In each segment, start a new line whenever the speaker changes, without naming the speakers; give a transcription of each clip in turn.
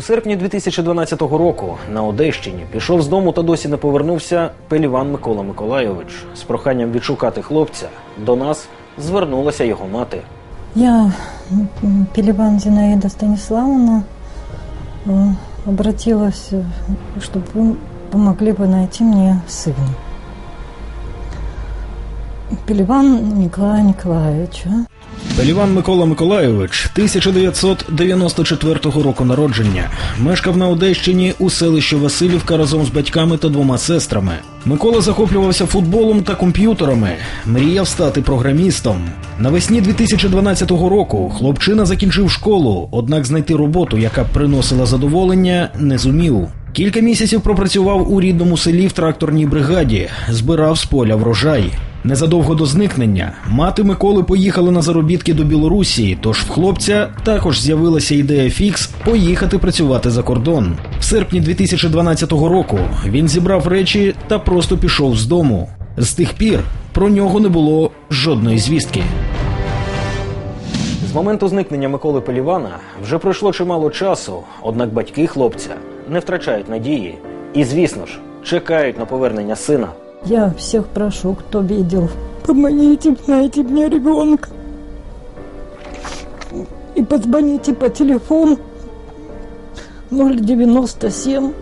серпні 2012 року на Одещині пішов з дому та досі не повернувся Пеліван Микола Миколайович. З проханням відшукати хлопця до нас звернулася його мати.
Я, м, Пелеван Зинаида Станиславовна, э, обратилась, э, чтобы вы помогли бы найти мне сына. Пелеван Николая Николаевича.
Пеліван Микола Миколайович 1994 року народження. Мешкав на Одещині у селищі Васильівка разом з батьками та двома сестрами. Микола захоплювався футболом та комп'ютерами, мріяв стати програмістом. Навесні 2012 року хлопчина закінчив школу, однак знайти роботу, яка б приносила задоволення, не зумів. Кілька місяців пропрацював у рідному селі в тракторній бригаді, збирав з поля врожай. Незадовго до зникнення мати Миколи поїхали на заробітки до Білорусі, тож в хлопця також з'явилася ідея фікс поїхати працювати за кордон. В серпні 2012 року він зібрав речі та просто пішов з дому. З тих пір про нього не було жодної звістки. З моменту зникнення Миколи Пелівана вже пройшло чимало часу, однак батьки хлопця не втрачають надії і, звісно ж, чекають на повернення сина.
Я всех прошу, кто видел, помогите, найти мне ребенка. И позвоните по телефону 097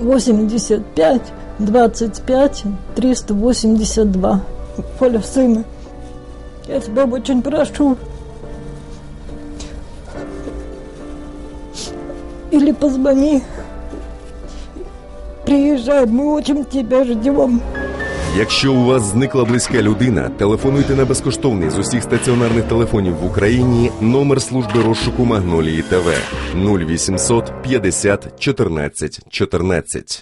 85 25 382. Поля сына. Я тебя очень прошу. Или позвони. Приїжджай, ми очень тебе ждем.
Якщо у вас зникла близька людина, телефонуйте на безкоштовний з усіх стаціонарних телефонів в Україні номер служби розшуку Магнолії ТВ 0800 50 14 14.